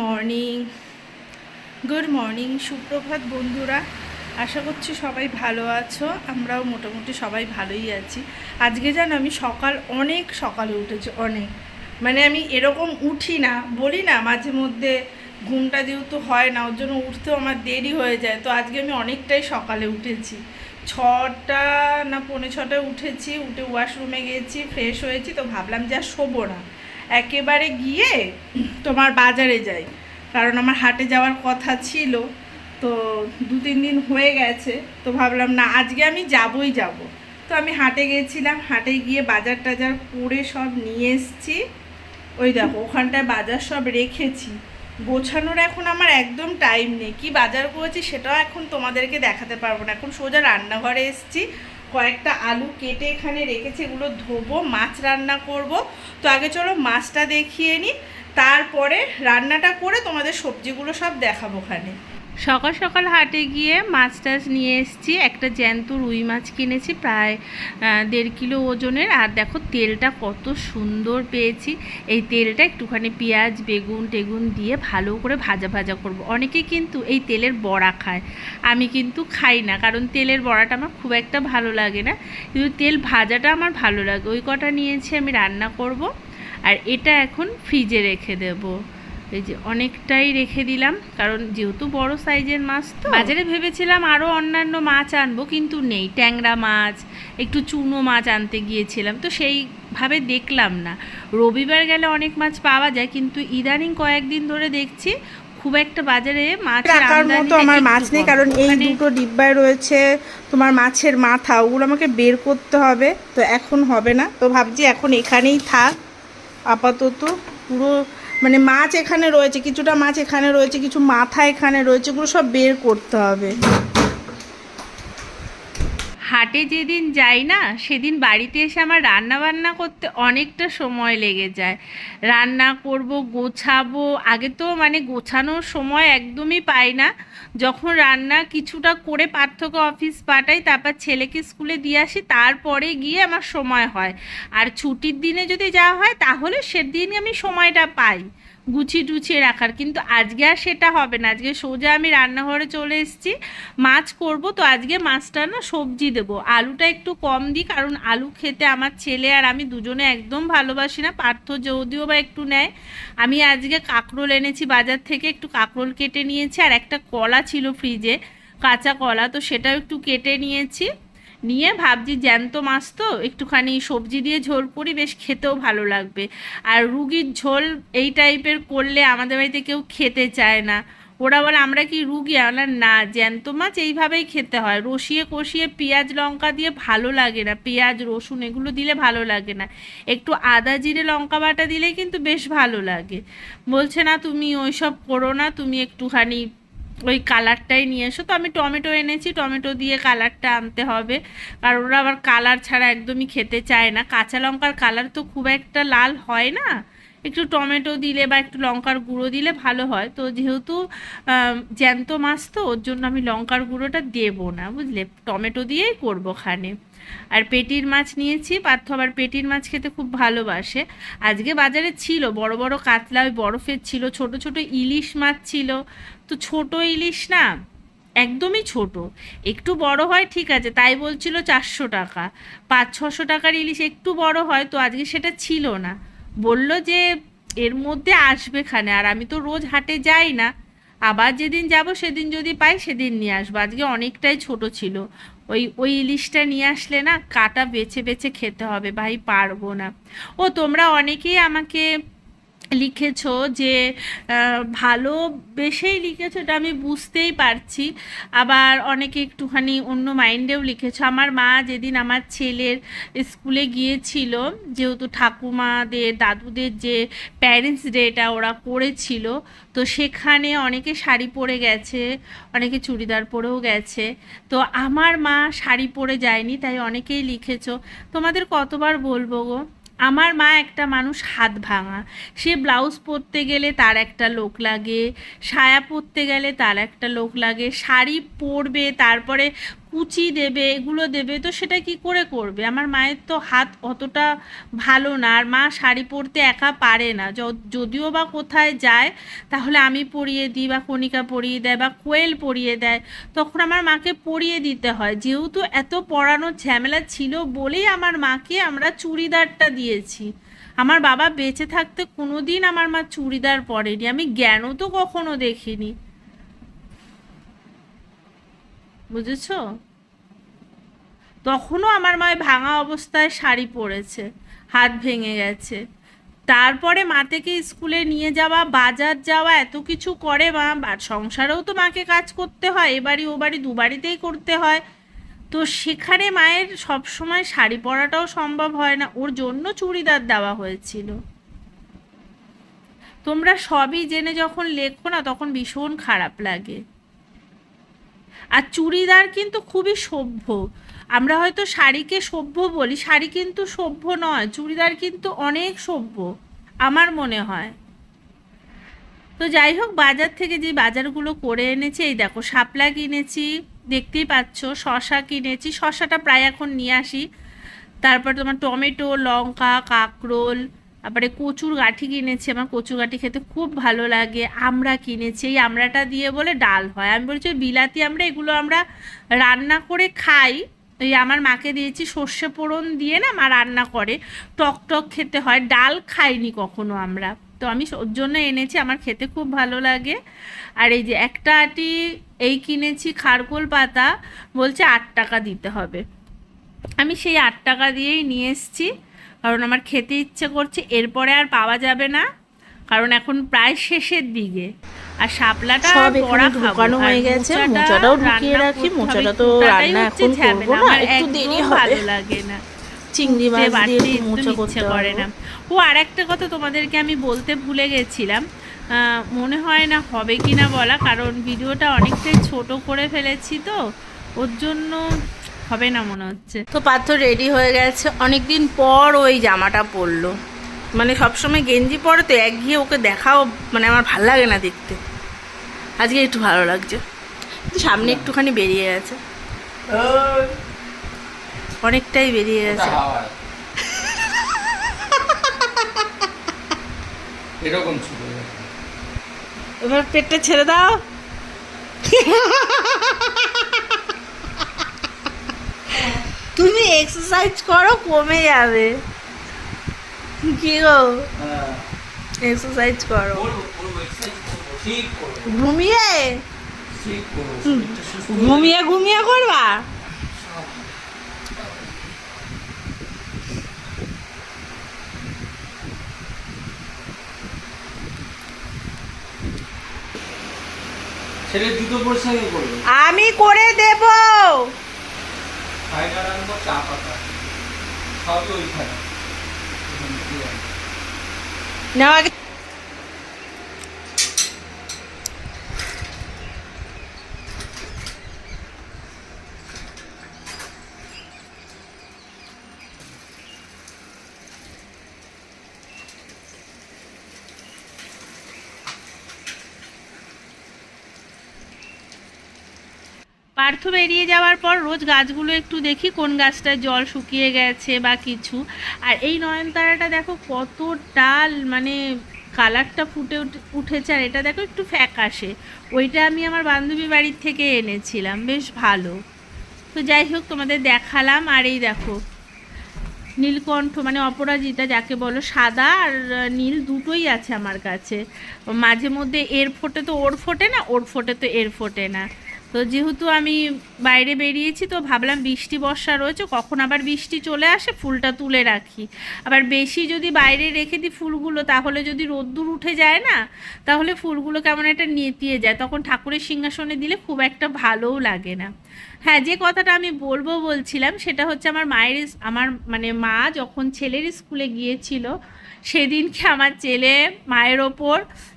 Morning good morning সুপ্রভাত বন্ধুরা। আশা করছি সবাই ভালো আছো। আমরাও মোটামুটি সবাই ভালোই আছি। আজকে জানো আমি সকাল, অনেক সকালে উঠেছি, অনেক। মানে আমি এরকম উঠি না, বলি না মাঝে মধ্যে ঘুমটা যেহেতু হয় না, ওর জন্য উঠতেও আমার দেরি হয়ে যায়। তো আজকে আমি অনেকটাই সকালে উঠেছি। ছটা না, পৌনে ছটায় উঠেছি, উঠে ওয়াশরুমে গেছি ফ্রেশ হয়েছি, তো ভাবলাম যে আর শোবো না। একেবারে গিয়ে তোমার বাজারে যাই। কারণ আমার হাটে যাওয়ার কথা ছিল, তো দু তিন দিন হয়ে গেছে, তো ভাবলাম না, আজকে আমি যাবই যাব। তো আমি হাটে গেছিলাম, হাটে গিয়ে বাজার টাজার করে সব নিয়ে এসছি। ওই দেখো, ওখানটায় বাজার সব রেখেছি। গোছানোর এখন আমার একদম টাইম নেই। কি বাজার করেছি সেটাও এখন তোমাদেরকে দেখাতে পারব না। এখন সোজা রান্নাঘরে এসছি। কয়েকটা আলু কেটে এখানে রেখেছে, এগুলো ধোবো, মাছ রান্না করব। তো আগে চলো মাছটা দেখিয়ে নিই তারপরে রান্নাটা করে তোমাদের সবজিগুলো সব দেখাবো ওখানে। সকাল সকাল হাটে গিয়ে মাছ টাছ নিয়ে এসেছি। একটা জ্যান্ত রুই মাছ কিনেছি, প্রায় দেড় কিলো ওজনের। আর দেখো, তেলটা কত সুন্দর পেয়েছি। এই তেলটা একটুখানি পেঁয়াজ, বেগুন, টেগুন দিয়ে ভালো করে ভাজা ভাজা করব। অনেকে কিন্তু এই তেলের বড়া খায়। আমি কিন্তু খাই না, কারণ তেলের বড়াটা আমার খুব একটা ভালো লাগে না। কিন্তু তেল ভাজাটা আমার ভালো লাগে। ওই কটা নিয়েছি আমি রান্না করব। আর এটা এখন ফ্রিজে রেখে দেবো। এই যে অনেকটাই রেখে দিলাম কারণ যেহেতু বড় সাইজের মাছ তো। বাজারে ভেবেছিলাম আরও অন্যান্য মাছ আনব কিন্তু নেই ট্যাংরা মাছ একটু চুনো মাছ আনতে গিয়েছিলাম তো সেইভাবে দেখলাম না। রবিবার গেলে অনেক মাছ পাওয়া যায় কিন্তু ইদানিং কয়েকদিন ধরে দেখছি খুব একটা বাজারে মাছ রাখার মতো আমার মাছ নেই কারণ এই দুটো ডিব্বায় রয়েছে তোমার মাছের মাথা ওগুলো আমাকে বের করতে হবে তো এখন হবে না। তো ভাবছি এখন এখানেই থাক আপাতত পুরো মানে মাছ এখানে রয়েছে, কিছুটা মাছ এখানে রয়েছে, কিছু মাথা এখানে রয়েছে ওগুলো সব বের করতে হবে। হাটে যেদিন যাই না, সেদিন বাড়িতে এসে আমার রান্না বান্না করতে অনেকটা সময় লেগে যায়। রান্না করব, গোছাবো, আগে তো মানে গোছানোর সময় একদমই পাই না। যখন রান্না কিছুটা করে পার্থক্য অফিস পাঠাই, তারপর ছেলেকে স্কুলে দিয়ে আসি, তারপরে গিয়ে আমার সময় হয়। আর ছুটির দিনে যদি যাওয়া হয়, তাহলে সেদিন আমি সময়টা পাই। গুছিয়ে টুছিয়ে রাখার। কিন্তু আজকে আর সেটা হবে না। আজকে সোজা আমি রান্নাঘরে চলে এসেছি। মাছ করব। তো আজকে মাছটা না সবজি দেবো। আলুটা একটু কম দিই, কারণ আলু খেতে আমার ছেলে আর আমি দুজনে একদম ভালোবাসি না। পার্থ যদিও বা একটু নেয়। আমি আজকে কাঁকরোল এনেছি। বাজার থেকে একটু কাঁকরোল কেটে নিয়েছি। আর একটা কলা ছিল ফ্রিজে, কাঁচা কলা। তো সেটাও একটু কেটে নিয়েছি। নিয়ে ভাবছি জ্যান্ত মাছ তো, একটুখানি সবজি দিয়ে ঝোল করি, বেশ খেতেও ভালো লাগবে। আর রুগীর ঝোল এই টাইপের করলে আমাদের বাড়িতে কেউ খেতে চায় না। ওরা বলে, আমরা কি রুগী? আমরা না, জ্যান্ত মাছ এইভাবেই খেতে হয়। রসিয়ে কষিয়ে পেঁয়াজ, লঙ্কা দিয়ে ভালো লাগে না। পেঁয়াজ, রসুন এগুলো দিলে ভালো লাগে না। একটু আদা, জিরে, লঙ্কা বাটা দিলে কিন্তু বেশ ভালো লাগে। বলছে, না, তুমি ওইসব করো না। তুমি একটুখানি ওই কালারটাই নিয়ে এসো। তো আমি টমেটো এনেছি, টমেটো দিয়ে কালারটা আনতে হবে। কারণ ওরা আবার কালার ছাড়া একদমই খেতে চায় না। কাঁচা লঙ্কার কালার তো খুব একটা লাল হয় না। একটু টমেটো দিলে বা একটু লঙ্কার গুঁড়ো দিলে ভালো হয়। তো যেহেতু জ্যান্ত মাছ তো, ওর জন্য আমি লঙ্কার গুঁড়োটা দেবো না, বুঝলে? টমেটো দিয়েই করব খানে আর পেটির মাছ নিয়েছি, পার্থ আবার পেটির মাছ খেতে খুব ভালোবাসে। আজকে বাজারে ছিল, বড় বড় কাতলা, ওই বরফের ছিল, ছোট ছোট ইলিশ মাছ ছিল। তো ছোট ইলিশ না? একদমই ছোট। একটু বড় হয়, ঠিক আছে, তাই বলছিল চারশো টাকা। পাঁচ, ছশো টাকার ইলিশ একটু বড় হয়, তো আজকে সেটা ছিল না। বলল যে এর মধ্যে আসবে খানে, আর আমি তো রোজ হাটে যাই না। আবার যেদিন যাব, সেদিন যদি পাই, সেদিন নিয়ে আসব। আজকে অনেকটাই ছোট ছিল। ওই ওই ইলিশটা নিয়ে আসলে না, কাটা বেছে বেছে খেতে হবে, ভাই, পারব না। ও, তোমরা অনেকেই আমাকে লিখেছো যে ভালোবেসেই লিখেছ এটা আমি বুঝতেই পারছি। আবার অনেকে একটুখানি অন্য মাইন্ডেও লিখেছো। আমার মা যেদিন আমার ছেলের স্কুলে গিয়েছিল, যেহেতু ঠাকুমাদের, দাদুদের যে প্যারেন্টস ডেটা ওরা করেছিল, তো সেখানে অনেকে শাড়ি পরে গেছে, অনেকে চুড়িদার পরেও গেছে। তো আমার মা শাড়ি পরে যায়নি, তাই অনেকেই লিখেছ। তোমাদের কতবার বলব গো? আমার মা একটা মানুষ হাত ভাঙা। সে ব্লাউজ পরতে গেলে তার একটা লোক লাগে, সায়া পরতে গেলে তার একটা লোক লাগে, শাড়ি পরবে, তারপরে কুচি দেবে, এগুলো দেবে, তো সেটা কি করে করবে? আমার মায়ের তো হাত অতটা ভালো না, আর মা শাড়ি পরতে একা পারে না। যদিও বা কোথায় যায়, তাহলে আমি পরিয়ে দিই বা কণিকা পরিয়ে দেয় বা কোয়েল পরিয়ে দেয়, তখন আমার মাকে পরিয়ে দিতে হয়। যেহেতু এত পড়ানোর ঝামেলা ছিল বলেই আমার মাকে আমরা চুড়িদারটা দিয়েছি। আমার বাবা বেঁচে থাকতে কোনো দিন আমার মা চুড়িদার পরেনি। আমি জ্ঞানও তো কখনো দেখিনি। বুঝেছ? তখনও আমার মায়ের ভাঙা অবস্থায় শাড়ি পরেছে, হাত ভেঙে গেছে। তারপরে মা থেকে স্কুলে নিয়ে যাওয়া, বাজার যাওয়া, এত কিছু করে মা সংসারেও তো মাকে কাজ করতে হয়, এ বাড়ি ও বাড়ি, দু বাড়িতেই করতে হয়। তো সেখানে মায়ের সব সময় শাড়ি পরাটাও সম্ভব হয় না, ওর জন্য চুড়িদার দেওয়া হয়েছিল। তোমরা সবই জেনে যখন লেখো না, তখন ভীষণ খারাপ লাগে। আর চুড়িদার কিন্তু খুবই সভ্য। আমরা হয়তো শাড়িকে সভ্য বলি, শাড়ি কিন্তু সভ্য নয়, চুড়িদার কিন্তু অনেক সভ্য, আমার মনে হয়। তো যাই হোক, বাজার থেকে যে বাজারগুলো করে এনেছি, এই দেখো, শাপলা কিনেছি, দেখতেই পাচ্ছ, শশা কিনেছি, শশাটা প্রায় এখন নিয়ে আসি। তারপর তোমার টমেটো, লঙ্কা, কাঁকরোল তারপরে কচুর গাঠি কিনেছি, আমার কচুর গাঠি খেতে খুব ভালো লাগে, আমরা কিনেছি, এই আমড়াটা দিয়ে বলে ডাল হয়। আমি বলছি বিলাতি আমরা এগুলো আমরা রান্না করে খাই। এই আমার মাকে দিয়েছি, সর্ষে পোড়ন দিয়ে না মা রান্না করে, টক টক খেতে হয়, ডাল খাইনি কখনো আমরা। তো আমি ওর জন্য এনেছি, আমার খেতে খুব ভালো লাগে। আর এই যে একটা আটি, এই কিনেছি খারকোল পাতা, বলছে আট টাকা দিতে হবে। আমি সেই আট টাকা দিয়েই নিয়ে এসেছি। কারণ আমার খেতে ইচ্ছে করছে এরপরে আর পাওয়া যাবে না। কারণ এখন প্রায় শেষের দিকে। আর শাপলাটা ঢোকানো হয়ে গেছে মোচাটাও ঢুকিয়ে রাখি মোচাটা তো রান্না এখন করব না একটু দেরি হবে। ভালো লাগে না। চিংড়ি মাছ দিয়ে মোচা করতে করে না। ও আর একটা কথা তোমাদেরকে আমি বলতে ভুলে গেছিলাম। মনে হয় না হবে কি না বলা কারণ ভিডিওটা অনেকটাই ছোট করে ফেলেছি তো। ওর জন্য হবে না মনে হচ্ছে। তো পার্থ রেডি হয়ে গেছে। অনেকদিন পর ওই জামাটা পরলো। মানে সবসময় গেঞ্জি পরে তো একঘিয়ে ওকে দেখাও মানে আমার ভালো লাগে না দেখতে। আজকে একটু ভালো লাগছে। কিন্তু সামনে একটুখানি বেরিয়ে গেছে। অনেকটাই বেরিয়ে গেছে। এরকম ছিল। এবার পেটটা ছেড়ে দাও। তুমি এক্সারসাইজ করো কমে যাবে। কি গো? হ্যাঁ। এক্সারসাইজ করো। ঠিক করব। ঘুমিয়ে? হয়ে ঘুমিয়ে ঘুমিয়ে করবে? আমি করে দেব। ফাইনাল আনব চা পাতা সবই ওইখানে ওখানে দিয়ে আনব। নাও আগে পার্থ বেরিয়ে যাওয়ার পর রোজ গাছগুলো একটু দেখি কোন গাছটায় জল শুকিয়ে গেছে বা কিছু। আর এই নয়নতারাটা দেখো কত ডাল মানে কালারটা ফুটে উঠেছে আর এটা দেখো একটু ফ্যাকাশে। ওইটা আমি আমার বান্ধবী বাড়ির থেকে এনেছিলাম, বেশ ভালো। তো যাই হোক, তোমাদের দেখালাম। আর এই দেখো, নীলকণ্ঠ মানে অপরাজিতা যাকে বলো, সাদা আর নীল দুটোই আছে আমার কাছে। মাঝে মধ্যে এর ফোটে তো ওর ফোটে না, ওর ফোটে তো এর ফোটে না। তো যেহেতু আমি বাইরে বেরিয়েছি, তো ভাবলাম বৃষ্টি, বর্ষা রয়েছে, কখন আবার বৃষ্টি চলে আসে, ফুলটা তুলে রাখি। আবার বেশি যদি বাইরে রেখে দিই ফুলগুলো, তাহলে যদি রোদ্দুর উঠে যায় না, তাহলে ফুলগুলো কেমন একটা নেতিয়ে যায়। তখন ঠাকুরের সিংহাসনে দিলে খুব একটা ভালোও লাগে না। হ্যাঁ যে কথাটা আমি বলব বলছিলাম, সেটা হচ্ছে আমার মায়ের আমার মানে মা যখন ছেলের স্কুলে গিয়েছিল, সেদিনকে আমার ছেলে মায়ের ওপর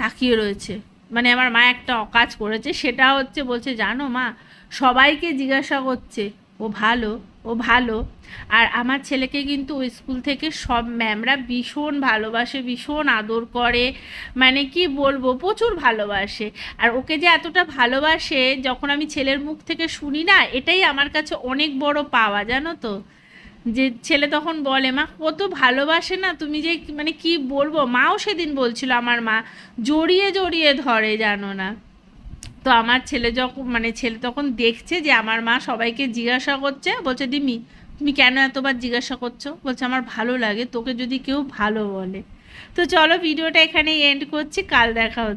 তাকিয়ে রয়েছে। মানে আমার মা একটা অকাজ করেছে, সেটা হচ্ছে বলছে, জানো মা, সবাইকে জিজ্ঞাসা করছে, ও ভালো ও ভালো। আর আমার ছেলেকে কিন্তু ওই স্কুল থেকে সব ম্যামরা ভীষণ ভালোবাসে, ভীষণ আদর করে মানে কি বলব, প্রচুর ভালোবাসে। আর ওকে যে এতটা ভালোবাসে, যখন আমি ছেলের মুখ থেকে শুনি না, এটাই আমার কাছে অনেক বড় পাওয়া, জানো তো? যে ছেলে তখন বলে, মা কত ভালোবাসে না, তুমি যে মানে কি বলব? মাও সেদিন বলছিল আমার মা, জড়িয়ে জড়িয়ে ধরে জানো না। তো আমার ছেলে যখন মানে ছেলে তখন দেখছে যে আমার মা সবাইকে জিজ্ঞাসা করছে, বলছে দিমি তুমি কেন এতবার জিজ্ঞাসা করছ? বলছে, আমার ভালো লাগে, তোকে যদি কেউ ভালো বলে। তো চলো, ভিডিওটা এখানেই এন্ড করছি, কাল দেখা হচ্ছে।